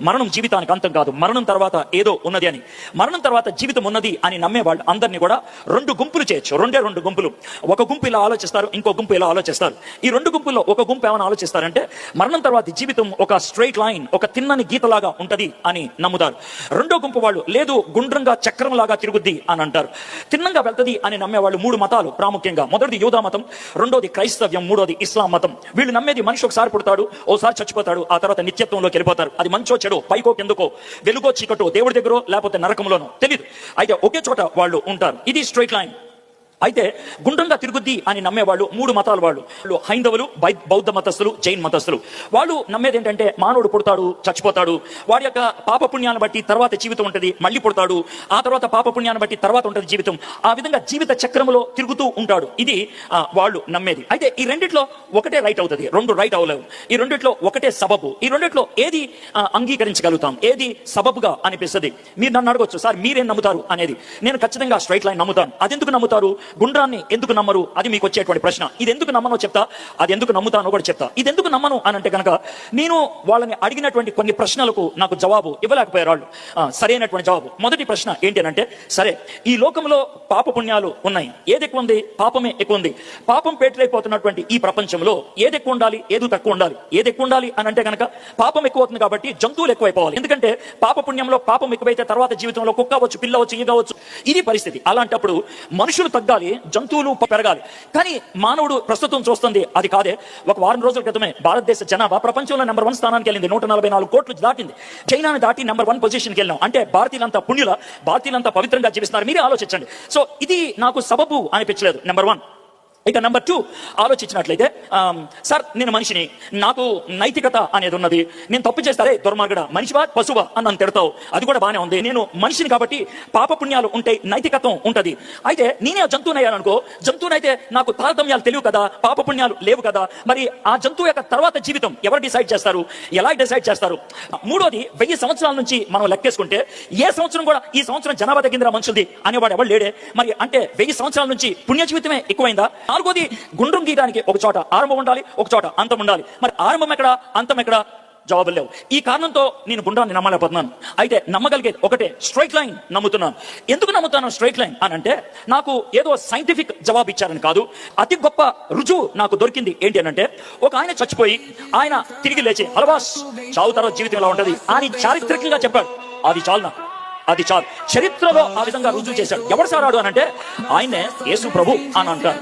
మరణం జీవితానికి అంతం కాదు. మరణం తర్వాత ఏదో ఉన్నది అని. మరణం తర్వాత జీవితం ఉన్నది అని నమ్మే వాళ్ళు అందరినీ కూడా రెండు గుంపులు చేయొచ్చు. రెండే రెండు గుంపులు. ఒక గుంపు ఇలా ఆలోచిస్తారు ఇంకో గుంపు ఇలా ఆలోచిస్తారు. ఈ రెండు గుంపుల్లో ఒక గుంపు ఏమైనా ఆలోచిస్తారంటే మరణం తర్వాత జీవితం ఒక స్ట్రైట్ లైన్ ఒక తిన్నని గీతలాగా ఉంటది అని నమ్ముతారు. రెండో గుంపు వాళ్ళు లేదు గుండ్రంగా చక్రం లాగా తిరుగుద్ది అని అంటారు. తిన్నంగా వెళ్తది అని నమ్మేవాళ్ళు మూడు మతాలు ప్రాముఖ్యంగా. మొదటిది యూదా మతం రెండోది క్రైస్తవ్యం మూడోది ఇస్లాం మతం. వీళ్ళు నమ్మేది మనిషి ఒకసారి పుడతాడు ఓసారి చచ్చిపోతాడు ఆ తర్వాత నిత్యత్వంలోకి వెళ్ళిపోతారు. అది మంచో చెడు పైకో కిందకో వెలుగో చీకటో దేవుడి దగ్గర లేకపోతే నరకంలోనో తెలియదు అయితే ఒకే చోట వాళ్ళు ఉంటారు. ఇది స్ట్రైట్ లైన్ అయితే గుండ్రంగా తిరుగుద్ది అని నమ్మేవాళ్ళు మూడు మతాల వాళ్ళు. హైందవులు బై- బౌద్ధ మతస్థులు జైన్ మతస్థులు. వాళ్ళు నమ్మేది ఏంటంటే మానవుడు పుడతాడు చచ్చిపోతాడు. వాడి యొక్క పాప పుణ్యాన్ని బట్టి తర్వాత జీవితం ఉంటుంది మళ్ళీ పుడతాడు. ఆ తర్వాత పాప పుణ్యాన్ని బట్టి తర్వాత ఉంటుంది జీవితం. ఆ విధంగా జీవిత చక్రములో తిరుగుతూ ఉంటాడు. ఇది వాళ్ళు నమ్మేది. అయితే ఈ రెండిట్లో ఒకటే రైట్ అవుతుంది రెండు రైట్ అవ్వలేవు. ఈ రెండిట్లో ఒకటే సబబు. ఈ రెండిట్లో ఏది అంగీకరించగలుగుతాం? ఏది సబబుగా అనిపిస్తుంది? మీరు నన్ను అడగొచ్చు. సార్ మీరేం నమ్ముతారు? అనేది. నేను ఖచ్చితంగా స్ట్రైట్ లైన్ నమ్ముతాను. అది ఎందుకు నమ్ముతారు? గుండ్రాన్ని ఎందుకు నమ్మరు? అది మీకు వచ్చేటువంటి ప్రశ్న. ఇది ఎందుకు నమ్మనో చెప్తా? అది ఎందుకు నమ్ముతానో కూడా చెప్తా. ఇది ఎందుకు నమ్మను అని అంటే కనుక నేను వాళ్ళని అడిగినటువంటి కొన్ని ప్రశ్నలకు నాకు జవాబు ఇవ్వలేకపోయారు వాళ్ళు. సరైనటువంటి జవాబు. మొదటి ప్రశ్న ఏంటి అని అంటే సరే ఈ లోకంలో పాప పుణ్యాలు ఉన్నాయి. ఏది ఎక్కువ ఉంది? పాపమే ఎక్కువ ఉంది. పాపం పేటరైపోతున్నటువంటి ఈ ప్రపంచంలో ఏది ఎక్కువ ఉండాలి? ఏది తక్కువ ఉండాలి? ఏది ఎక్కువ ఉండాలి అని అంటే కనుక పాపం ఎక్కువ అవుతుంది కాబట్టి జంతువులు ఎక్కువైపోవాలి. ఎందుకంటే పాప పుణ్యంలో పాపం ఎక్కువైతే తర్వాత జీవితంలో కుక్క అవ్వచ్చు పిల్ల అవ్వచ్చు ఈగ అవ్వచ్చు. ఇది పరిస్థితి. అలాంటప్పుడు మనుషులు తగ్గాలి. జంతువులు పెరగాలి. కానీ మానవుడు ప్రస్తుతం చూస్తుంది అది కాదే. ఒక వారం రోజుల క్రితమే భారతదేశ జనాభా ప్రపంచంలో నెంబర్ వన్ స్థానానికి వెళ్ళింది నూట నలభై నాలుగు కోట్లు దాటింది. చైనాని దాటి నెంబర్ వన్ పొజిషన్కి వెళ్ళాం. అంటే భారతీయులంతా పుణ్యుల భారతీయులంతా పవిత్రంగా జీవిస్తున్నారు. మీరే ఆలోచించండి. సో ఇది నాకు సబబు అనిపించలేదు నెంబర్ వన్ ఇక నెంబర్ టూ ఆలోచించినట్లయితే సార్ నేను మనిషిని నాకు నైతికత అనేది ఉన్నది. నేను తప్పు చేస్తారే దుర్మార్గడ మనిషివా పశువా అని నన్ను తిడతావు. అది కూడా బాగానే ఉంది. నేను మనిషిని కాబట్టి పాప పుణ్యాలు ఉంటాయి నైతికత్వం ఉంటది. అయితే నేనే జంతువునయ్యాననుకో జంతువునైతే నాకు తారతమ్యాలు తెలియవు కదా పాప పుణ్యాలు లేవు కదా మరి ఆ జంతువు యొక్క తర్వాత జీవితం ఎవరు డిసైడ్ చేస్తారు? ఎలా డిసైడ్ చేస్తారు? మూడోది వెయ్యి సంవత్సరాల నుంచి మనం లెక్కేసుకుంటే ఏ సంవత్సరం కూడా ఈ సంవత్సరం జనాభా తగ్గిందిరా మనుషులది అనేవాడు ఎవరు లేడే. మరి అంటే వెయ్యి సంవత్సరాల నుంచి పుణ్య జీవితమే ఎక్కువైందా? నాలుగోది గుండ్రం గీయడానికి ఒక చోట ఆరంభం ఉండాలి ఒక చోట అంతం ఉండాలి. మరి ఆరంభం ఎక్కడ అంతం ఎక్కడ? జవాబులు లేవు. ఈ కారణంతో నేను గుండ్రాన్ని నమ్మలేకపోతున్నాను. అయితే నమ్మగలిగేది ఒకటే స్ట్రైట్ లైన్ నమ్ముతున్నాను. ఎందుకు నమ్ముతాను స్ట్రైట్ లైన్? అని అంటే నాకు ఏదో సైంటిఫిక్ జవాబు ఇచ్చారని కాదు. అతి గొప్ప రుజువు నాకు దొరికింది ఏంటి అని అంటే ఒక ఆయన చచ్చిపోయి ఆయన తిరిగి లేచి అలవాస్ చావు తర్వాత జీవితం ఎలా ఉంటది? అని చారిత్రకంగా చెప్పాడు. అది చాలు నాకు. అది చాలు. చరిత్రలో ఆ విధంగా రుజువు చేశాడు. ఎవరు సారాడు అనంటే ఆయనే యేసు ప్రభు అని అంటారు.